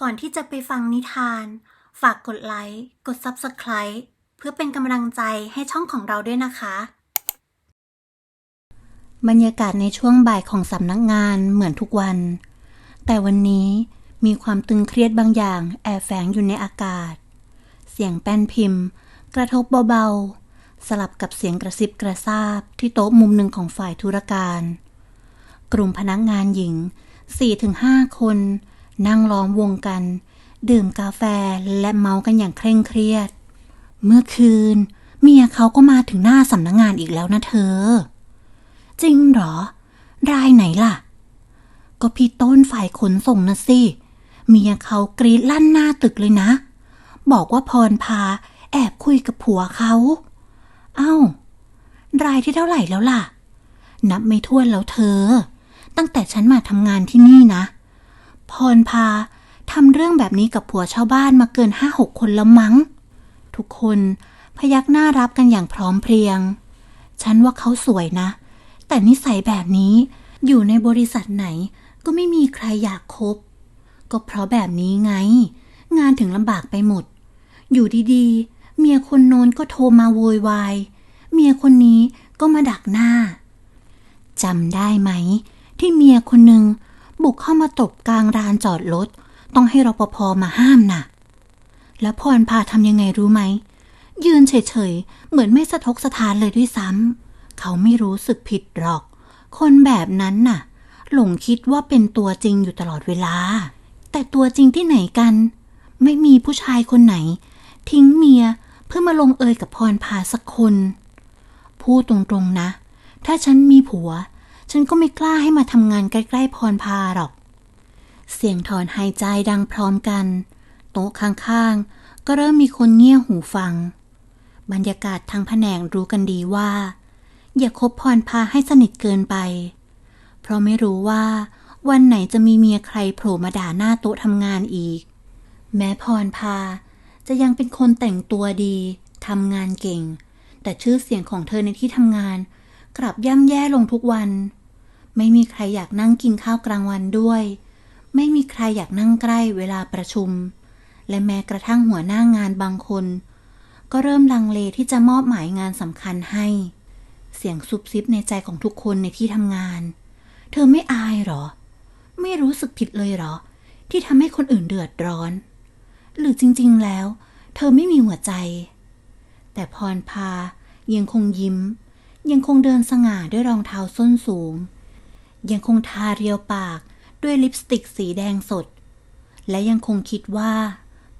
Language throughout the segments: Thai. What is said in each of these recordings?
ก่อนที่จะไปฟังนิทาน ฝากกดไลค์ กด Subscribe เพื่อเป็นกำลังใจให้ช่องของเราด้วยนะคะ บรรยากาศในช่วงบ่ายของสำนักงานเหมือนทุกวัน แต่วันนี้มีความตึงเครียดบางอย่างแอบแฝงอยู่ในอากาศ เสียงแป้นพิมพ์ กระทบเบาๆ สลับกับเสียงกระซิบกระซาบที่โต๊ะมุมหนึ่งของฝ่ายธุรการ กลุ่มพนักงานหญิง4-5คน นั่งล้อมวงกัน ดื่มกาแฟและเมากันอย่างเคร่งเครียด เมื่อคืน เมียเขาก็มาถึงหน้าสำนักงานอีกแล้วนะเธอ จริงเหรอ รายไหนล่ะ ก็พี่ต้นฝ่ายขนส่งนะสิเมียเขากรีดลั่นหน้าตึกเลยนะ บอกว่าพรพา แอบคุยกับผัวเขา เอ้า รายที่เท่าไหร่แล้วล่ะ นับไม่ถ้วนแล้วเธอ ตั้งแต่ฉันมาทำงานที่นี่นะ พรพาทำเรื่องแบบนี้กับผัวชาวบ้านมาเกินห้าหกคนแล้วมั้ง ทุกคนพยักหน้ารับกันอย่างพร้อมเพรียง ฉันว่าเขาสวยนะ แต่นิสัยแบบนี้อยู่ในบริษัทไหนก็ไม่มีใครอยากคบ ก็เพราะแบบนี้ไง งานถึงลำบากไปหมด อยู่ดีๆ เมียคนโน้นก็โทรมาโวยวาย เมียคนนี้ก็มาดักหน้าจำได้ไหม ที่เมียคนหนึ่ง บุกเข้ามาตบกลางลานจอดรถ ต้องให้รปภมาห้ามน่ะ แล้วพรพาทำยังไงรู้ไหม ยืนเฉยๆ เหมือนไม่สะทกสะท้านเลยด้วยซ้ำ เขาไม่รู้สึกผิดหรอก คนแบบนั้นน่ะ หลงคิดว่าเป็นตัวจริงอยู่ตลอดเวลา แต่ตัวจริงที่ไหนกัน ไม่มีผู้ชายคนไหน ทิ้งเมียเพื่อมาลงเอยกับพรพาสักคน พูดตรงๆนะ ถ้าฉันมีผัว ฉันก็ไม่กล้าให้มาทำงานใกล้ๆพรพาหรอก เสียงถอนหายใจดังพร้อมกัน โต๊ะข้างๆ ก็เริ่มมีคนเงี่ยหูฟัง บรรยากาศทางแผนงรู้กันดีว่า อย่าคบพรพาให้สนิทเกินไป เพราะไม่รู้ว่า วันไหนจะมีเมียใครโผล่มาด่าหน้าโต๊ะทำงานอีก แม้พรพาจะยังเป็นคนแต่งตัวดีทำงานเก่ง แต่ชื่อเสียงของเธอในที่ทำงานกลับย่ำแย่ลงทุกวัน ไม่มีใครอยากนั่งกินข้าวกลางวันด้วย ไม่มีใครอยากนั่งใกล้เวลาประชุม และแม้กระทั่งหัวหน้างานบางคน ก็เริ่มลังเลที่จะมอบหมายงานสำคัญให้ เสียงซุบซิบในใจของทุกคนในที่ทำงาน เธอไม่อายหรอ ไม่รู้สึกผิดเลยหรอ ที่ทำให้คนอื่นเดือดร้อน หรือจริง ๆ แล้ว เธอไม่มีหัวใจ แต่พรพายังคงยิ้มยังคงเดินสง่าด้วยรองเท้าส้นสูง ยังคงทาเรียวปากด้วยลิปสติกสีแดงสด และยังคงคิดว่า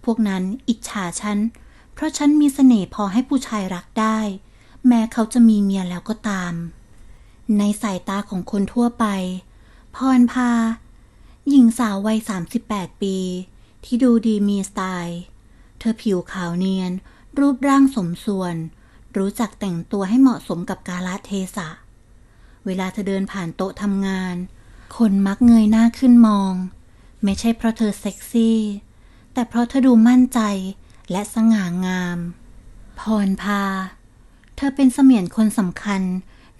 พวกนั้นอิจฉาฉัน เพราะฉันมีเสน่ห์พอให้ผู้ชายรักได้ แม้เขาจะมีเมียแล้วก็ตาม ในสายตาของคนทั่วไป พรพา หญิงสาววัย 38 ปี ที่ดูดีมีสไตล์ เธอผิวขาวเนียน รูปร่างสมส่วน รู้จักแต่งตัวให้เหมาะสมกับกาลเทศะ เวลาเธอเดินผ่านโต๊ะทำงาน คนมักเงยหน้าขึ้นมอง ไม่ใช่เพราะเธอเซ็กซี่ แต่เพราะเธอดูมั่นใจและสง่างาม พรพา เธอเป็นเสมียนคนสำคัญ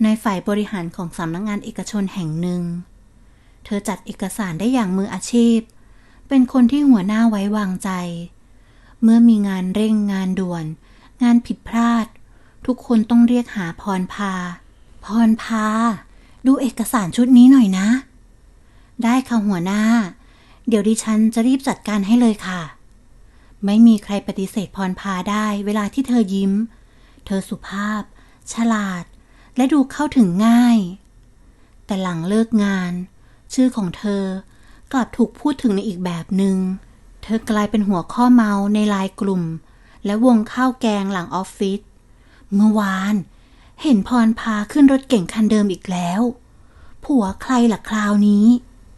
ในฝ่ายบริหารของสำนักงานเอกชนแห่งหนึ่ง เธอจัดเอกสารได้อย่างมืออาชีพ เป็นคนที่หัวหน้าไว้วางใจ เมื่อมีงานเร่งงานด่วน งานผิดพลาด ทุกคนต้องเรียกหาพรพา พรพา ดูเอกสารชุดนี้หน่อยนะ ได้ค่ะหัวหน้า เดี๋ยวดิฉันจะรีบจัดการให้เลยค่ะ ไม่มีใครปฏิเสธพรพาได้เวลาที่เธอยิ้ม เธอสุภาพ ฉลาด และดูเข้าถึงง่าย แต่หลังเลิกงาน ชื่อของเธอกลับถูกพูดถึงในอีกแบบหนึง่ง เธอกลายเป็นหัวข้อเมาในไลน์กลุ่ม และวงข้าวแกงหลังออฟฟิศ เมื่อวาน เห็นพรพาขึ้นรถเก่งคันเดิมอีกแล้ว ผัวใครล่ะคราวนี้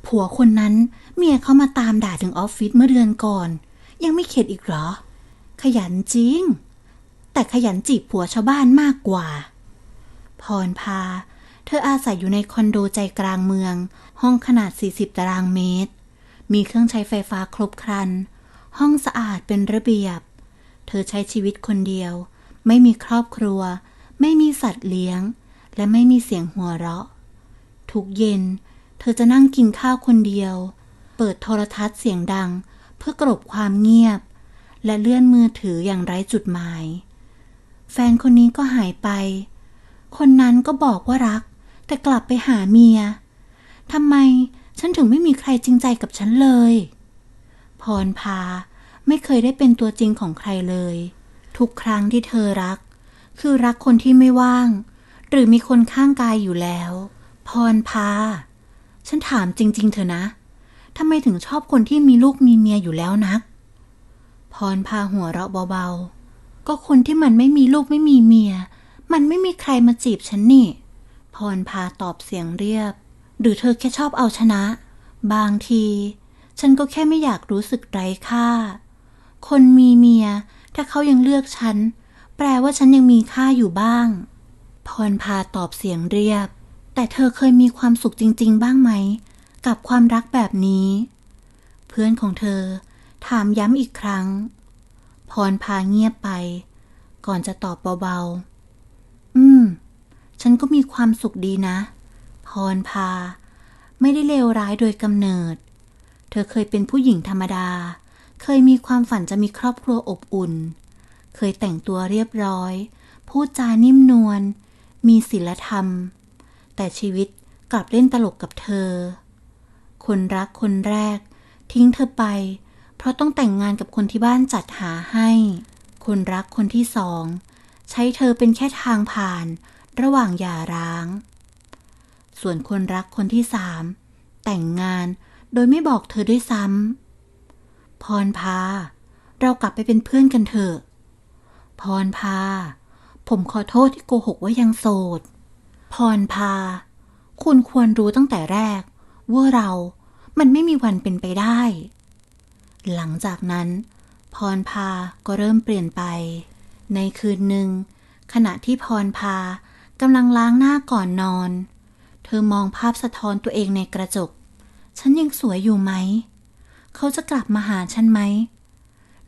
ผัวคนนั้นเมียเขามาตามด่าถึงออฟฟิศเมื่อเดือนก่อน ยังไม่เข็ดอีกเหรอ ขยันจริง แต่ขยันจีบผัวชาวบ้านมากกว่า พรพา เธออาศัยอยู่ในคอนโดใจกลางเมือง ห้องขนาด 40 ตารางเมตร มีเครื่องใช้ไฟฟ้าครบครัน ห้องสะอาดเป็นระเบียบ เธอใช้ชีวิตคนเดียว ไม่มีครอบครัว ไม่มีสัตว์เลี้ยง และไม่มีเสียงหัวเราะ ทุกเย็น เธอจะนั่งกินข้าวคนเดียว เปิดโทรทัศน์เสียงดังพพื่อกลบความเงียบ และเลื่อนมือถืออย่างไร้จุดหมาย แฟนคนนี้ก็หายไป คนนั้นก็บอกว่ารัก แต่กลับไปหาเมียทำไมฉันถึงไม่มีใครจริงใจกับฉันเลย พรพาไม่เคยได้เป็นตัวจริงของใครเลย ทุกครั้งที่เธอรัก คือรักคนที่ไม่ว่าง หรือมีคนข้างกายอยู่แล้ว พรพา ฉันถามจริง ๆเถอะนะทำไมถึงชอบคนที่มีลูกมีเมียอยู่แล้วนัก พรพาหัวเราะเบาๆ ก็คนที่มันไม่มีลูกไม่มีเมีย มันไม่มีใครมาจีบฉันนี่ พรพาตอบเสียงเรียบ หรือเธอแค่ชอบเอาชนะ บางที ฉันก็แค่ไม่อยากรู้สึกไร้ค่า คนมีเมีย ถ้าเขายังเลือกฉัน ลว่าฉันยังมีค่าอยู่บ้าง พรพาตอบเสียงเรียบ แต่เธอเคยมีความสุขจริง ๆ บ้างไหม กับความรักแบบนี้ เพื่อนของเธอ ถามย้ำอีกครั้ง พรพาเงียบไป ก่อนจะตอบเบาๆ อืม ฉันก็มีความสุขดีนะ พรพา ไม่ได้เลวร้ายโดยกำเนิด เธอเคยเป็นผู้หญิงธรรมดา เคยมีความฝันจะมีครอบครัวอบอุ่น เคยแต่งตัวเรียบร้อย พูดจานิ่มนวล มีศีลธรรม แต่ชีวิตกลับเล่นตลกกับเธอ คนรักคนแรก ทิ้งเธอไป เพราะต้องแต่งงานกับคนที่บ้านจัดหาให้ คนรักคนที่สอง ใช้เธอเป็นแค่ทางผ่าน ระหว่างหย่าร้าง ส่วนคนรักคนที่สามแต่งงานโดยไม่บอกเธอด้วยซ้ำพรพา เรากลับไปเป็นเพื่อนกันเถอะ พรพา ผมขอโทษที่โกหกว่ายังโสด พรพา คุณควรรู้ตั้งแต่แรก ว่าเรา มันไม่มีวันเป็นไปได้ หลังจากนั้น พรพาก็เริ่มเปลี่ยนไป ในคืนหนึ่ง ขณะที่พรพากำลังล้างหน้าก่อนนอน เธอมองภาพสะท้อนตัวเองในกระจก ฉันยังสวยอยู่ไหม เขาจะกลับมาหาฉันไหม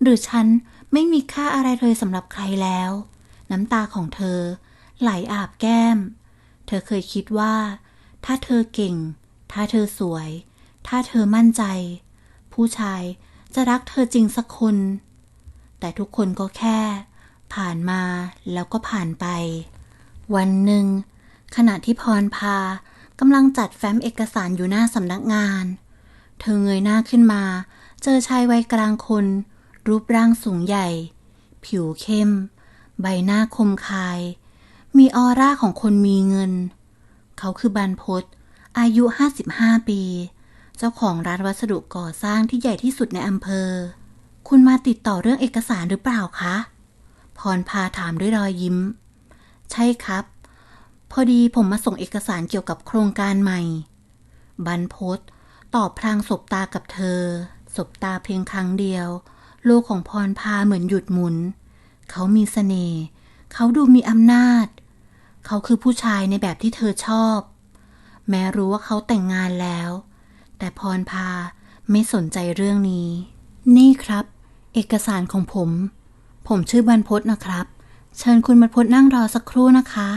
หรือฉัน ไม่มีค่าอะไรเลยสำหรับใครแล้ว น้ำตาของเธอ ไหลอาบแก้ม เธอเคยคิดว่า ถ้าเธอเก่ง ถ้าเธอสวย ถ้าเธอมั่นใจ ผู้ชายจะรักเธอจริงสักคน แต่ทุกคนก็แค่ ผ่านมาแล้วก็ผ่านไป วันหนึ่ง ขณะที่พรพากำลังจัดแฟ้มเอกสารอยู่หน้าสำนักงาน เธอเงยหน้าขึ้นมา เจอชายวัยกลางคน รูปร่างสูงใหญ่ ผิวเข้ม ใบหน้าคมคาย มีออร่าของคนมีเงิน เขาคือบรรพศอายุ 55 ปี เจ้าของร้านวัสดุก่อสร้างที่ใหญ่ที่สุดในอำเภอ คุณมาติดต่อเรื่องเอกสารหรือเปล่าคะ พรพาถามด้วยรอยยิ้ม ใช่ครับ พอดีผมมาส่งเอกสารเกี่ยวกับโครงการใหม่ บรรพศตอบพลางสบตากับเธอ สบตาเพียงครั้งเดียว โลกของพรพาเหมือนหยุดหมุน เขามีเสน่ห์ เขาดูมีอำนาจ เขาคือผู้ชายในแบบที่เธอชอบ แม้รู้ว่าเขาแต่งงานแล้ว แต่พรพาไม่สนใจเรื่องนี้ นี่ครับ เอกสารของผม ผมชื่อบรรพศนะครับ เชิญคุณบรรพศนั่งรอสักครู่นะคะ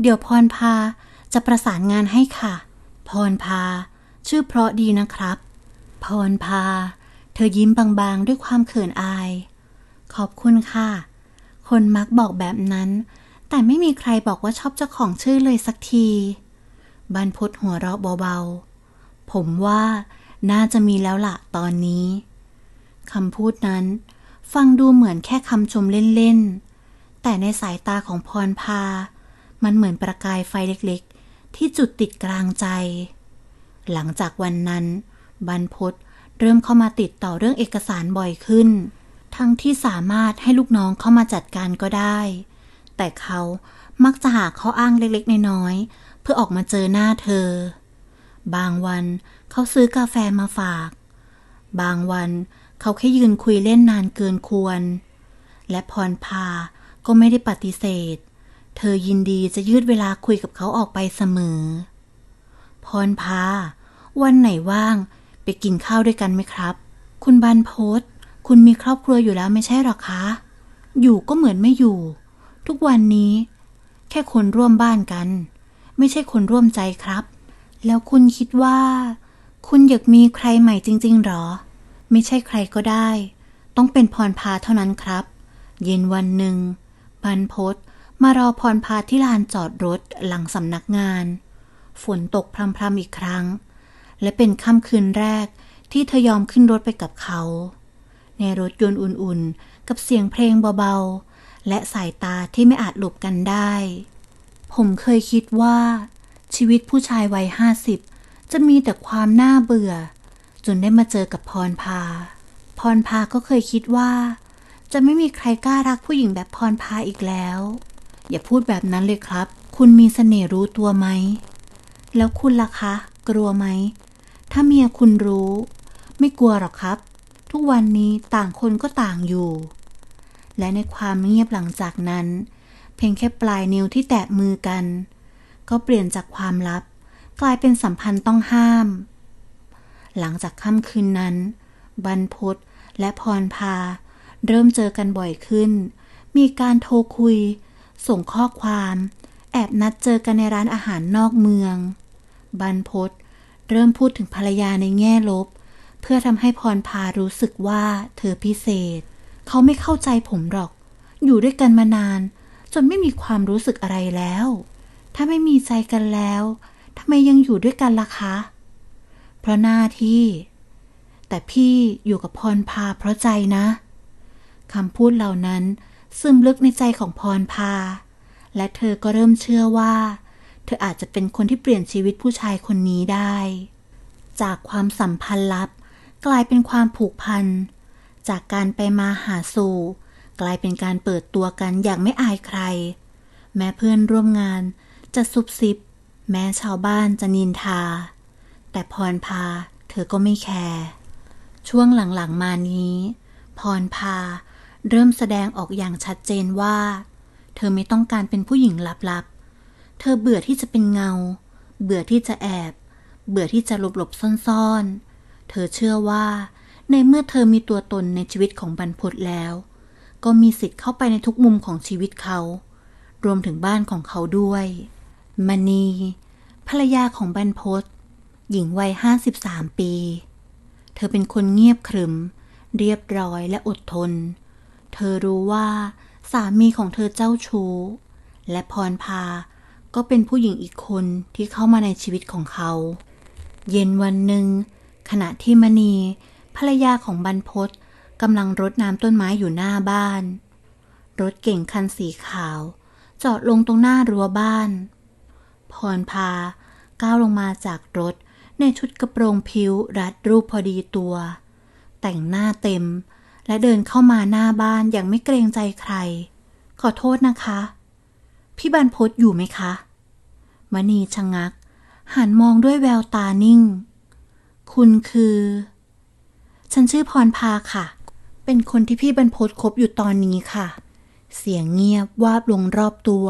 เดี๋ยวพรพาจะประสานงานให้ค่ะ พรพา ชื่อเพราะดีนะครับ พรพา เธอยิ้มบางๆ ด้วยความเขินอาย ขอบคุณค่ะ คนมักบอกแบบนั้น แต่ไม่มีใครบอกว่าชอบเจ้าของชื่อเลยสักทีบรรพศหัวเราะเบาๆ ผมว่าน่าจะมีแล้วล่ะตอนนี้คำพูดนั้น ฟังดูเหมือนแค่คำชมเล่นๆ แต่ในสายตาของพรพา มันเหมือนประกายไฟเล็กๆ ที่จุดติดกลางใจ หลังจากวันนั้น บรรพศ เริ่มเข้ามาติดต่อเรื่องเอกสารบ่อยขึ้น ทั้งที่สามารถให้ลูกน้องเข้ามาจัดการก็ได้ แต่เขามักจะหาข้ออ้างเล็กๆ น้อยๆ เพื่อออกมาเจอหน้าเธอ บางวันเขาซื้อกาแฟมาฝาก บางวันเขาแค่ยืนคุยเล่นนานเกินควร และพรพาก็ไม่ได้ปฏิเสธ เธอยินดีจะยืดเวลาคุยกับเขาออกไปเสมอ พรพาวันไหนว่าง ไปกินข้าวด้วยกันไหมครับ คุณบรรพศคุณมีครอบครัวอยู่แล้วไม่ใช่หรอคะ อยู่ก็เหมือนไม่อยู่ ทุกวันนี้ แค่คนร่วมบ้านกัน ไม่ใช่คนร่วมใจครับ แล้วคุณคิดว่า คุณอยากมีใครใหม่จริง ๆหรอ ไม่ใช่ใครก็ได้ ต้องเป็นพรพาเท่านั้นครับ เย็นวันหนึ่งบรรพศมารอพรพาที่ลานจอดรถหลังสำนักงาน ฝนตกพรำๆอีกครั้ง และเป็นค่ำคืนแรกที่เธอยอมขึ้นรถไปกับเขา ในรถยนต์อุ่นๆ กับเสียงเพลงเบาๆ และสายตาที่ไม่อาจหลบกันได้ ผมเคยคิดว่า ชีวิตผู้ชายวัยห้าสิบจะมีแต่ความน่าเบื่อ จนได้มาเจอกับพรพา พรพาก็เคยคิดว่า จะไม่มีใครกล้ารักผู้หญิงแบบพรพาอีกแล้ว อย่าพูดแบบนั้นเลยครับ คุณมีเสน่ห์รู้ตัวไหม แล้วคุณล่ะคะ กลัวไหม ถ้าเมียคุณรู้ ไม่กลัวหรอกครับ ทุกวันนี้ต่างคนก็ต่างอยู่ และในความเงียบหลังจากนั้น เพียงแค่ปลายนิ้วที่แตะมือกัน ก็เปลี่ยนจากความลับ กลายเป็นสัมพันธ์ต้องห้าม หลังจากค่ำคืนนั้น บรรพศและพรพา เริ่มเจอกันบ่อยขึ้น มีการโทรคุย ส่งข้อความ แอบนัดเจอกันในร้านอาหารนอกเมือง บรรพศ เริ่มพูดถึงภรรยาในแง่ลบ เพื่อทำให้พรพารู้สึกว่าเธอพิเศษ เขาไม่เข้าใจผมหรอก อยู่ด้วยกันมานาน จนไม่มีความรู้สึกอะไรแล้ว ถ้าไม่มีใจกันแล้วทำไมยังอยู่ด้วยกันล่ะคะ เพราะหน้าที่ แต่พี่อยู่กับพรพาเพราะใจนะคำพูดเหล่านั้นซึมลึกในใจของพรพา และเธอก็เริ่มเชื่อว่า เธออาจจะเป็นคนที่เปลี่ยนชีวิตผู้ชายคนนี้ได้ จากความสัมพันธ์ลับ กลายเป็นความผูกพัน จากการไปมาหาสู่ กลายเป็นการเปิดตัวกันอย่างไม่อายใคร แม้เพื่อนร่วมงานจะซุบซิบ แม้ชาวบ้านจะนินทา แต่พรพาเธอก็ไม่แคร์ช่วงหลังๆมานี้ พรพาเริ่มแสดงออกอย่างชัดเจนว่า เธอไม่ต้องการเป็นผู้หญิงลับๆ เธอเบื่อที่จะเป็นเงา เบื่อที่จะแอบ เบื่อที่จะหลบๆซ่อนๆ เธอเชื่อว่า ในเมื่อเธอมีตัวตนในชีวิตของบรรพตแล้ว ก็มีสิทธิ์เข้าไปในทุกมุมของชีวิตเขา รวมถึงบ้านของเขาด้วยมณีภรรยาของบรรพตหญิงวัยห้าสิบสามปี เธอเป็นคนเงียบขรึม เรียบร้อยและอดทน เธอรู้ว่าสามีของเธอเจ้าชู้ และพรพา ก็เป็นผู้หญิงอีกคนที่เข้ามาในชีวิตของเขา เย็นวันหนึ่ง ขณะที่มณี ภรรยาของบรรพตกำลังรดน้ำต้นไม้อยู่หน้าบ้าน รถเก่งคันสีขาว จอดลงตรงหน้ารั้วบ้าน พรพาก้าวลงมาจากรถในชุดกระโปรงผิวรัดรูปพอดีตัว แต่งหน้าเต็มและเดินเข้ามาหน้าบ้านอย่างไม่เกรงใจใคร ขอโทษนะคะ พี่บรรพตอยู่ไหมคะ มณีชะงัก หันมองด้วยแววตานิ่ง คุณคือ ฉันชื่อพรพาค่ะ เป็นคนที่พี่บรรพตคบอยู่ตอนนี้ค่ะ เสียงเงียบวาบลงรอบตัว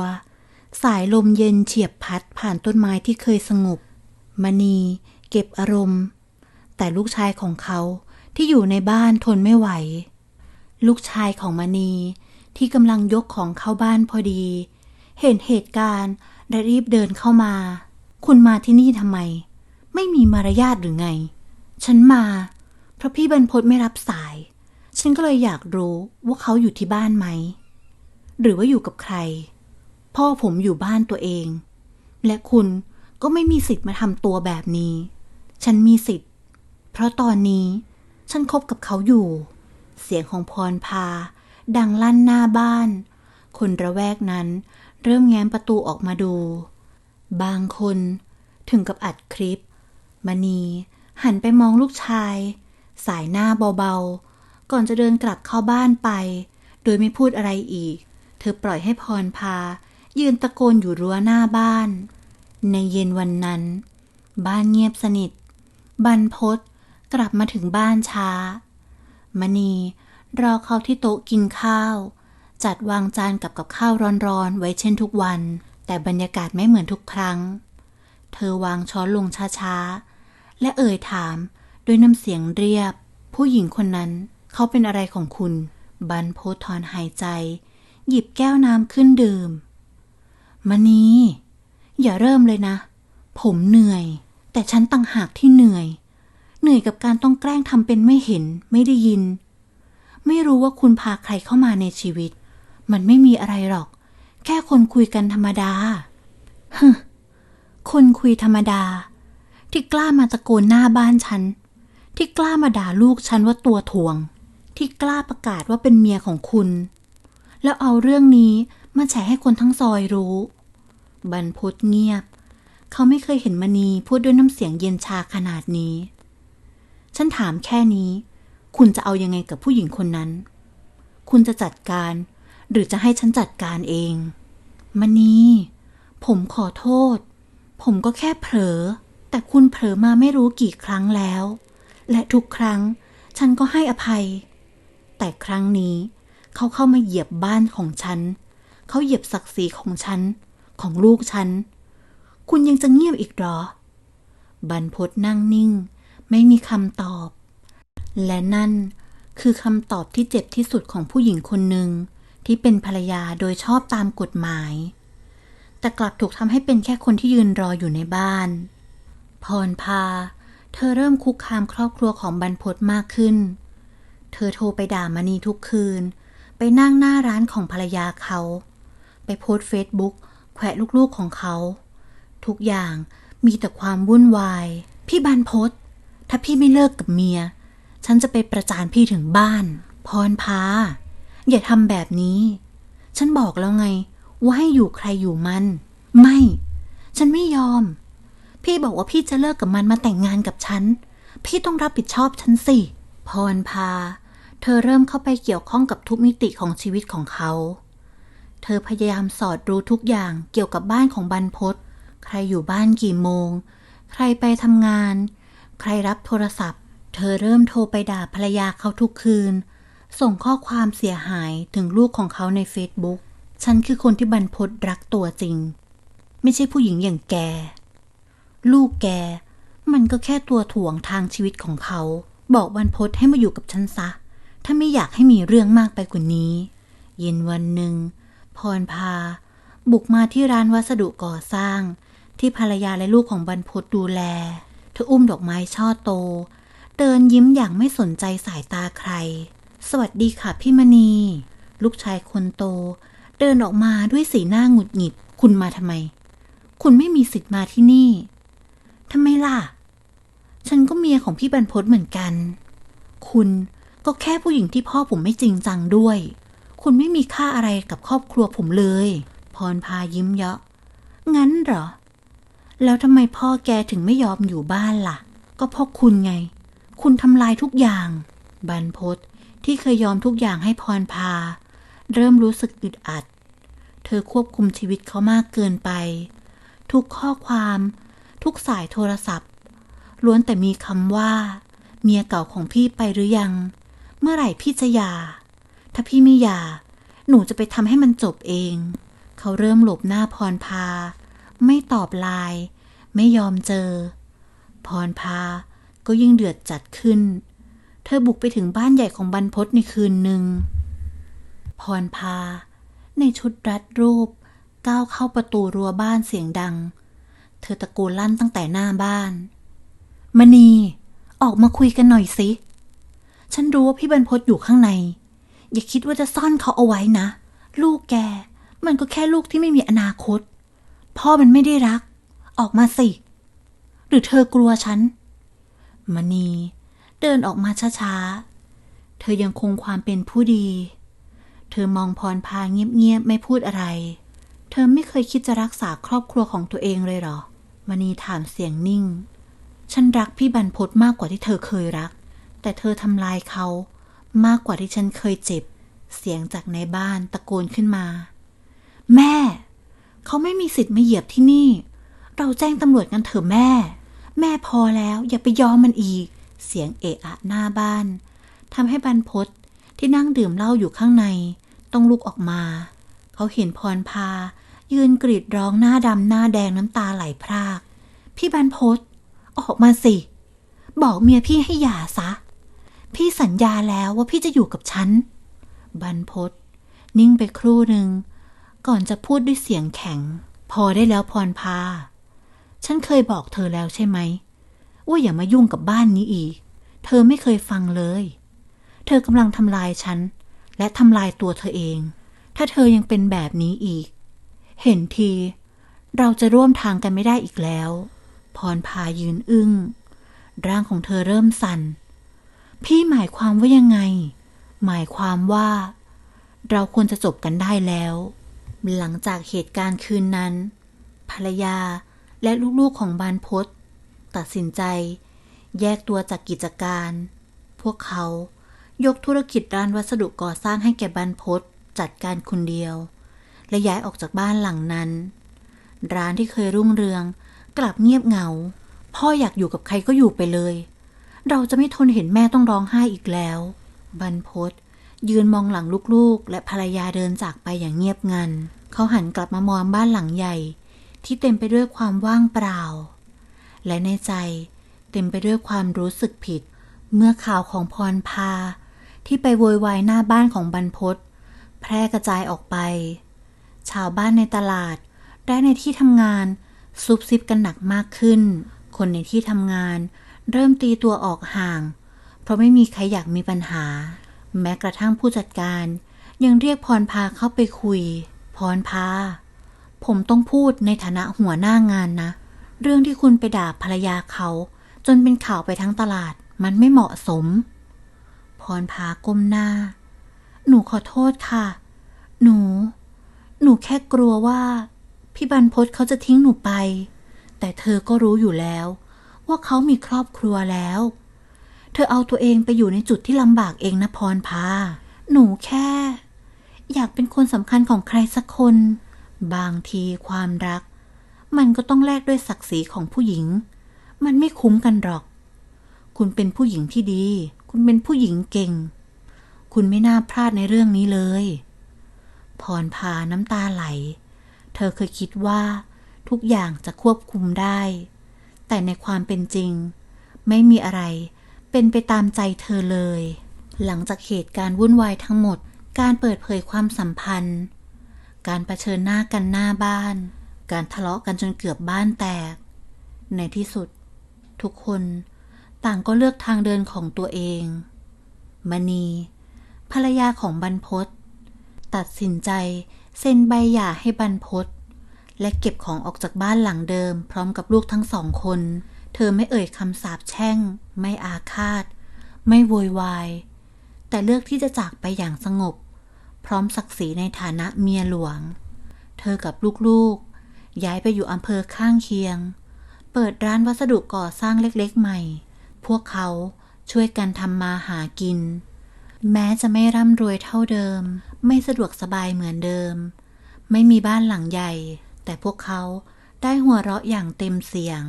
สายลมเย็นเฉียบพัดผ่านต้นไม้ที่เคยสงบ มณีเก็บอารมณ์ แต่ลูกชายของเขาที่อยู่ในบ้านทนไม่ไหว ลูกชายของมณีที่กำลังยกของเข้าบ้านพอดี เห็นเหตุการณ์และรีบเดินเข้ามา คุณมาที่นี่ทำไม ไม่มีมารยาทหรือไง ฉันมา เพราะพี่บรรพตไม่รับสาย ฉันก็เลยอยากรู้ว่าเขาอยู่ที่บ้านไหม หรือว่าอยู่กับใคร พ่อผมอยู่บ้านตัวเอง และคุณก็ไม่มีสิทธิ์มาทำตัวแบบนี้ ฉันมีสิทธิ์ เพราะตอนนี้ฉันคบกับเขาอยู่ เสียงของพรพา ดังลั่นหน้าบ้าน คนระแวกนั้น เริ่มแง้มประตูออกมาดู บางคนถึงกับอัดคลิปมณีหันไปมองลูกชาย สายหน้าเบาๆ ก่อนจะเดินกลับเข้าบ้านไป โดยไม่พูดอะไรอีก เธอปล่อยให้พรพา ยืนตะโกนอยู่รั้วหน้าบ้าน ในเย็นวันนั้น บ้านเงียบสนิทบรรพศกลับมาถึงบ้านช้ามณีรอเขาที่โต๊ะกินข้าว จัดวางจานกับกับข้าวร้อนๆ ไว้เช่นทุกวัน แต่บรรยากาศไม่เหมือนทุกครั้ง เธอวางช้อนลงช้าๆ และเอ่ยถามด้วยน้ำเสียงเรียบ ผู้หญิงคนนั้นเขาเป็นอะไรของคุณบรรพศถอนหายใจ หยิบแก้วน้ำขึ้นดื่มมณีอย่าเริ่มเลยนะ ผมเหนื่อย แต่ฉันต่างหากที่เหนื่อย เหนื่อยกับการต้องแกล้งทำเป็นไม่เห็น ไม่ได้ยิน ไม่รู้ว่าคุณพาใครเข้ามาในชีวิต มันไม่มีอะไรหรอก แค่คนคุยกันธรรมดาฮึคนคุยธรรมดา ที่กล้ามาตะโกนหน้าบ้านฉัน ที่กล้ามาด่าลูกฉันว่าตัวถ่วง ที่กล้าประกาศว่าเป็นเมียของคุณ แล้วเอาเรื่องนี้มาแฉให้คนทั้งซอยรู้ บรรพตเงียบ เขาไม่เคยเห็นมณีพูดด้วยน้ำเสียงเย็นชาขนาดนี้ ฉันถามแค่นี้ คุณจะเอายังไงกับผู้หญิงคนนั้น คุณจะจัดการ หรือจะให้ฉันจัดการเองมณีผมขอโทษ ผมก็แค่เผลอ แต่คุณเผลอมาไม่รู้กี่ครั้งแล้ว และทุกครั้งฉันก็ให้อภัย แต่ครั้งนี้เขาเข้ามาเหยียบบ้านของฉัน เขาเหยียบศักดิ์ศรีของฉัน ของลูกฉัน คุณยังจะเงียบอีกหรอ บรรพตนั่งนิ่ง ไม่มีคำตอบ และนั่นคือคำตอบที่เจ็บที่สุดของผู้หญิงคนหนึ่ง ที่เป็นภรรยาโดยชอบตามกฎหมาย แต่กลับถูกทำให้เป็นแค่คนที่ยืนรออยู่ในบ้าน พรพา เธอเริ่มคุกคามครอบครัวของบรรพตมากขึ้น เธอโทรไปด่ามณีทุกคืน ไปนั่งหน้าร้านของภรรยาเขา ไปโพสเฟซบุ๊กแขวะลูกๆของเขา ทุกอย่างมีแต่ความวุ่นวาย พี่บรรพตถ้าพี่ไม่เลิกกับเมีย ฉันจะไปประจานพี่ถึงบ้าน พรพา อย่าทำแบบนี้ ฉันบอกแล้วไง ว่าให้อยู่ใครอยู่มัน ไม่ ฉันไม่ยอม พี่บอกว่าพี่จะเลิกกับมันมาแต่งงานกับฉัน พี่ต้องรับผิดชอบฉันสิ พรพา เธอเริ่มเข้าไปเกี่ยวข้องกับทุกมิติของชีวิตของเขา เธอพยายามสอดรู้ทุกอย่างเกี่ยวกับบ้านของบรรพตใครอยู่บ้านกี่โมง ใครไปทำงาน ใครรับโทรศัพท์ เธอเริ่มโทรไปด่าภรรยาเขาทุกคืน ส่งข้อความเสียหายถึงลูกของเขาในเฟซบุ๊กฉันคือคนที่บรรพตรักตัวจริง ไม่ใช่ผู้หญิงอย่างแก ลูกแก มันก็แค่ตัวถ่วงทางชีวิตของเขา บอกบรรพตให้มาอยู่กับฉันซะ ถ้าไม่อยากให้มีเรื่องมากไปกว่านี้ เย็นวันหนึ่ง พรพา บุกมาที่ร้านวัสดุก่อสร้าง ที่ภรรยาและลูกของบรรพตดูแล เธออุ้มดอกไม้ช่อโต เดินยิ้มอย่างไม่สนใจสายตาใคร สวัสดีค่ะพี่มณี ลูกชายคนโต เดินออกมาด้วยสีหน้าหงุดหงิด คุณมาทำไม คุณไม่มีสิทธิ์มาที่นี่ทำไมล่ะ ฉันก็เมียของพี่บรรพตเหมือนกัน คุณก็แค่ผู้หญิงที่พ่อผมไม่จริงจังด้วย คุณไม่มีค่าอะไรกับครอบครัวผมเลย พรพายิ้มเยาะ งั้นเหรอ แล้วทำไมพ่อแกถึงไม่ยอมอยู่บ้านล่ะ ก็เพราะคุณไง คุณทำลายทุกอย่าง บรรพต ที่เคยยอมทุกอย่างให้พรพา เริ่มรู้สึกอึดอัด เธอควบคุมชีวิตเขามากเกินไป ทุกข้อความ ทุกสายโทรศัพท์ ล้วนแต่มีคำว่า เมียเก่าของพี่ไปหรือยัง เมื่อไหร่พี่จะหย่า ถ้าพี่ไม่หย่า หนูจะไปทำให้มันจบเอง เขาเริ่มหลบหน้าพรพา ไม่ตอบไลน์ไม่ยอมเจอ พรพาก็ยิ่งเดือดจัดขึ้น เธอบุกไปถึงบ้านใหญ่ของบรรพตในคืนหนึ่ง พรพา ในชุดรัดรูป ก้าวเข้าประตูรั้วบ้านเสียงดัง เธอตะโกนลั่นตั้งแต่หน้าบ้านมณีออกมาคุยกันหน่อยสิ ฉันรู้ว่าพี่บรรพตอยู่ข้างใน อย่าคิดว่าจะซ่อนเขาเอาไว้นะ ลูกแก มันก็แค่ลูกที่ไม่มีอนาคต พ่อมันไม่ได้รัก ออกมาสิ หรือเธอกลัวฉันมณี เดินออกมาช้าๆ เธอยังคงความเป็นผู้ดี เธอมองพรพาเงียบๆ ไม่พูดอะไร เธอไม่เคยคิดจะรักษาครอบครัวของตัวเองเลยเหรอมณีถามเสียงนิ่ง ฉันรักพี่บรรพตมากกว่าที่เธอเคยรัก แต่เธอทำลายเขา มากกว่าที่ฉันเคยเจ็บ เสียงจากในบ้านตะโกนขึ้นมา แม่ เขาไม่มีสิทธิ์มาเหยียบที่นี่ เราแจ้งตำรวจกันเถอะแม่ แม่พอแล้วอย่าไปยอมมันอีก เสียงเอะอะหน้าบ้านทำให้บรรพตที่นั่งดื่มเหล้าอยู่ข้างใน ต้องลุกออกมา เขาเห็นพรพา ยืนกรีดร้องหน้าดำหน้าแดงน้ำตาไหลพราก พี่บรรพตออกมาสิ บอกเมียพี่ให้หย่าซะ พี่สัญญาแล้วว่าพี่จะอยู่กับฉัน บรรพตนิ่งไปครู่หนึ่ง ก่อนจะพูดด้วยเสียงแข็ง พอได้แล้วพรพา ฉันเคยบอกเธอแล้วใช่ไหม ว่าอย่ามายุ่งกับบ้านนี้อีก เธอไม่เคยฟังเลย เธอกำลังทำลายฉัน และทำลายตัวเธอเอง ถ้าเธอยังเป็นแบบนี้อีก เห็นที เราจะร่วมทางกันไม่ได้อีกแล้ว พรพายืนอึง้ง ร่างของเธอเริ่มสั่น พี่หมายความว่ายังไง หมายความว่า เราควรจะจบกันได้แล้ว หลังจากเหตุการณ์คืนนั้น ภรรยาและลูกๆของบานพศ ตัดสินใจ แยกตัวจากกิจการ พวกเขายกธุรกิจร้านวัสดุก่อสร้างให้แก่บานพศจัดการคนเดียว และย้ายออกจากบ้านหลังนั้น ร้านที่เคยรุ่งเรือง กลับเงียบเหงา พ่ออยากอยู่กับใครก็อยู่ไปเลย เราจะไม่ทนเห็นแม่ต้องร้องไห้อีกแล้ว บรรพศยืนมองหลังลูกๆ และภรรยาเดินจากไปอย่างเงียบงัน เขาหันกลับมามองบ้านหลังใหญ่ ที่เต็มไปด้วยความว่างเปล่า และในใจเต็มไปด้วยความรู้สึกผิด เมื่อข่าวของพรพา ที่ไปโวยวายหน้าบ้านของบรรพศแพร่กระจายออกไป ชาวบ้านในตลาดและในที่ทำงานซุบซิบกันหนักมากขึ้น คนในที่ทำงาน เริ่มตีตัวออกห่าง เพราะไม่มีใครอยากมีปัญหา แม้กระทั่งผู้จัดการ ยังเรียกพรพาเข้าไปคุย พรพา ผมต้องพูดในฐานะหัวหน้างานนะ เรื่องที่คุณไปด่าภรรยาเขา จนเป็นข่าวไปทั้งตลาด มันไม่เหมาะสม พรพาก้มหน้า หนูขอโทษค่ะ หนู หนูแค่กลัวว่า พี่บรรพศเขาจะทิ้งหนูไป แต่เธอก็รู้อยู่แล้ว ว่าเขามีครอบครัวแล้ว เธอเอาตัวเองไปอยู่ในจุดที่ลำบากเองนะพรพา หนูแค่ อยากเป็นคนสำคัญของใครสักคน บางทีความรัก มันก็ต้องแลกด้วยศักดิ์ศรีของผู้หญิง มันไม่คุ้มกันหรอก คุณเป็นผู้หญิงที่ดี คุณเป็นผู้หญิงเก่ง คุณไม่น่าพลาดในเรื่องนี้เลย พรพาน้ำตาไหล เธอเคยคิดว่า ทุกอย่างจะควบคุมได้ แต่ในความเป็นจริง ไม่มีอะไรเป็นไปตามใจเธอเลย หลังจากเหตุการณ์วุ่นวายทั้งหมด การเปิดเผยความสัมพันธ์ การรเผชิญหน้ากันหน้าบ้าน การทะเลาะกันจนเกือบบ้านแตก ในที่สุด ทุกคนต่างก็เลือกทางเดินของตัวเอง มณี ภรรยาของบรรพศตัดสินใจเซ็นใบหย่าให้บรรพศและเก็บของออกจากบ้านหลังเดิม พร้อมกับลูกทั้งสองคน เธอไม่เอ่ยคำสาปแช่ง ไม่อาฆาต ไม่โวยวาย แต่เลือกที่จะจากไปอย่างสงบ พร้อมศักดิ์ศรีในฐานะเมียหลวง เธอกับลูกๆ ย้ายไปอยู่อำเภอข้างเคียง เปิดร้านวัสดุก่อสร้างเล็กๆใหม่ พวกเขาช่วยกันทำมาหากิน แม้จะไม่ร่ำรวยเท่าเดิม ไม่สะดวกสบายเหมือนเดิม ไม่มีบ้านหลังใหญ่ แต่พวกเขาได้หัวเราะอย่างเต็มเสียง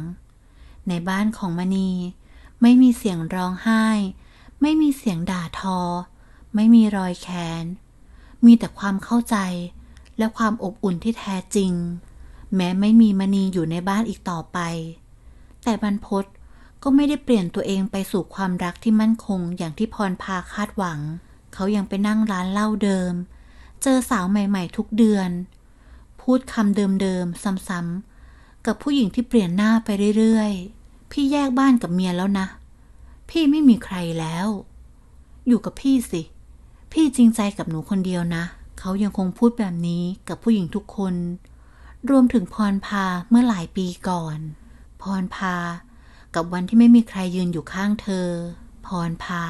ในบ้านของมณี ไม่มีเสียงร้องไห้ ไม่มีเสียงด่าทอ ไม่มีรอยแค้น มีแต่ความเข้าใจและความอบอุ่นที่แท้จริง แม้ไม่มีมณีอยู่ในบ้านอีกต่อไป แต่บรรพศก็ไม่ได้เปลี่ยนตัวเองไปสู่ความรักที่มั่นคงอย่างที่พรพาคาดหวัง เขายังไปนั่งร้านเหล้าเดิม เจอสาวใหม่ๆ ทุกเดือน พูดคำเดิมๆ ซ้ำๆ กับผู้หญิงที่เปลี่ยนหน้าไปเรื่อยๆ พี่แยกบ้านกับเมียแล้วนะ พี่ไม่มีใครแล้ว อยู่กับพี่สิ พี่จริงใจกับหนูคนเดียวนะ เขายังคงพูดแบบนี้กับผู้หญิงทุกคน รวมถึงพรพาเมื่อหลายปีก่อน พรพา กับวันที่ไม่มีใครยืนอยู่ข้างเธอ พรพา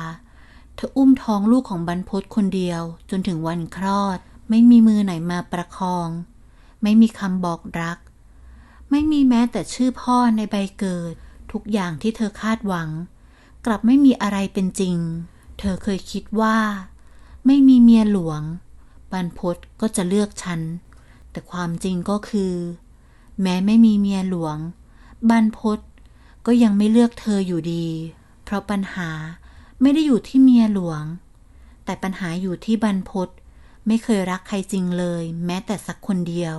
เธออุ้มท้องลูกของบรรพศคนเดียว จนถึงวันคลอด ไม่มีมือไหนมาประคอง ไม่มีคำบอกรัก ไม่มีแม้แต่ชื่อพ่อในใบเกิด ทุกอย่างที่เธอคาดหวัง กลับไม่มีอะไรเป็นจริง เธอเคยคิดว่า ไม่มีเมียหลวง บรรพศก็จะเลือกฉัน แต่ความจริงก็คือ แม้ไม่มีเมียหลวงบรรพศก็ยังไม่เลือกเธออยู่ดี เพราะปัญหาไม่ได้อยู่ที่เมียหลวง แต่ปัญหาอยู่ที่บรรพศไม่เคยรักใครจริงเลย แม้แต่สักคนเดียว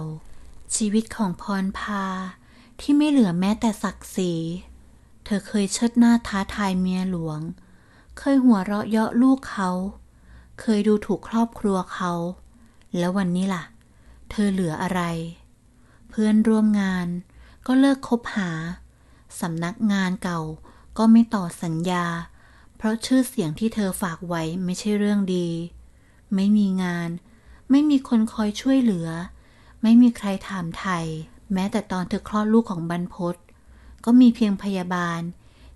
ชีวิตของพรพาที่ไม่เหลือแม้แต่ศักดิ์ศรีเธอเคยเชิดหน้าท้าทายเมียหลวง เคยหัวเราะเยาะลูกเขา เคยดูถูกครอบครัวเขา แล้ววันนี้ล่ะ เธอเหลืออะไร เพื่อนร่วมงานก็เลิกคบหา สำนักงานเก่าก็ไม่ต่อสัญญา เพราะชื่อเสียงที่เธอฝากไว้ไม่ใช่เรื่องดี ไม่มีงาน ไม่มีคนคอยช่วยเหลือ ไม่มีใครถามไทย แม้แต่ตอนเธอคลอดลูกของบรรพศก็มีเพียงพยาบาล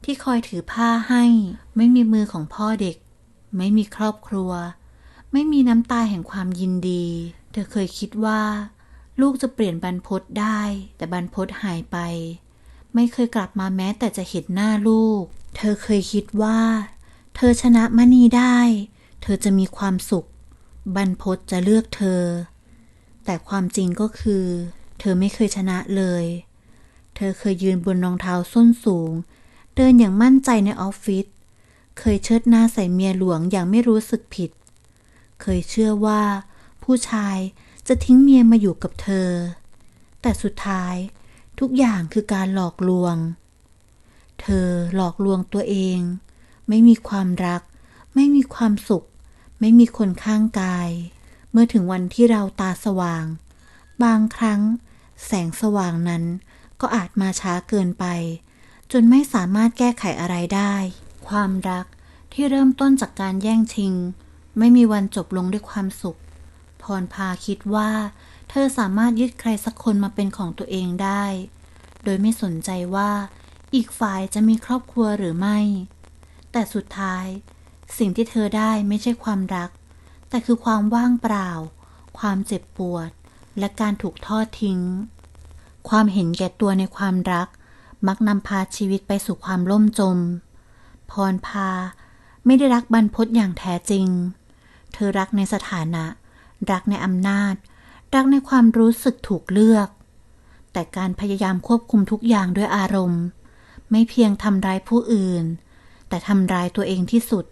ที่คอยถือผ้าให้ ไม่มีมือของพ่อเด็ก ไม่มีครอบครัว ไม่มีน้ำตาแห่งความยินดี เธอเคยคิดว่า ลูกจะเปลี่ยนบรรพศได้ แต่บรรพศหายไป ไม่เคยกลับมาแม้แต่จะเห็นหน้าลูก เธอเคยคิดว่า เธอชนะมณีได้ เธอจะมีความสุข บรรพศจะเลือกเธอ แต่ความจริงก็คือ เธอไม่เคยชนะเลย เธอเคยยืนบนรองเท้าส้นสูง เดินอย่างมั่นใจในออฟฟิศเคยเชิดหน้าใส่เมียหลวงอย่างไม่รู้สึกผิด เคยเชื่อว่า ผู้ชายจะทิ้งเมียมาอยู่กับเธอ แต่สุดท้ายทุกอย่างคือการหลอกลวง เธอหลอกลวงตัวเอง ไม่มีความรัก ไม่มีความสุข ไม่มีคนข้างกาย เมื่อถึงวันที่เราตาสว่าง บางครั้ง แสงสว่างนั้นก็อาจมาช้าเกินไป จนไม่สามารถแก้ไขอะไรได้ ความรักที่เริ่มต้นจากการแย่งชิง ไม่มีวันจบลงด้วยความสุข พรพาคิดว่า เธอสามารถยึดใครสักคนมาเป็นของตัวเองได้ โดยไม่สนใจว่าอีกฝ่ายจะมีครอบครัวหรือไม่ แต่สุดท้าย สิ่งที่เธอได้ไม่ใช่ความรัก แต่คือความว่างเปล่า ความเจ็บปวด และการถูกทอดทิ้ง ความเห็นแก่ตัวในความรัก มักนำพาชีวิตไปสู่ความล่มจม พรพา ไม่ได้รักบรรพตอย่างแท้จริง เธอรักในสถานะ รักในอำนาจ รักในความรู้สึกถูกเลือก แต่การพยายามควบคุมทุกอย่างด้วยอารมณ์ ไม่เพียงทำร้ายผู้อื่น แต่ทำร้ายตัวเองที่สุด